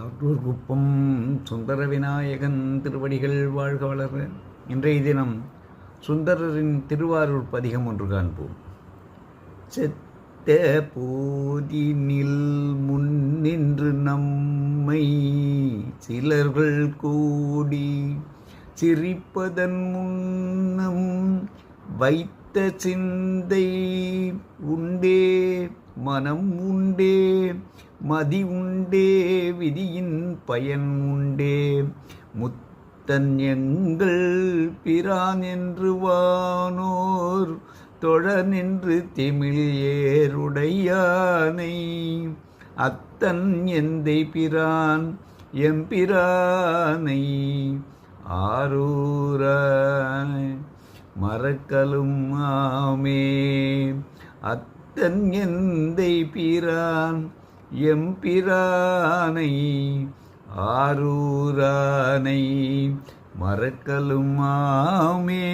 சாற்றூர் குப்பம் சுந்தர விநாயகன் திருவடிகள் வாழ்க வளர இன்றைய தினம் சுந்தரரின் திருவாரூர் பதிகம் ஒன்று காண்போம். செத்த போதினில் முன்னின்று நம்மை சிலர்கள் கூடி சிரிப்பதன் முன்னம் வைத்த சிந்தை உண்டே மனம் உண்டே மதி உண்டே விதியின் பயன் உண்டே. முத்தன் எங்கள் பிரான் என்று வானோர் தொழ நின்று திமிழ் ஏருடையானை. அத்தன் எந்தை பிரான் எம்பிரானை ஆரூராய் மறக்கலும் ஆமே அத்தன் எந்தை பிரான் எம்பிரானை ஆரூரானை மறக்கலும் ஆமே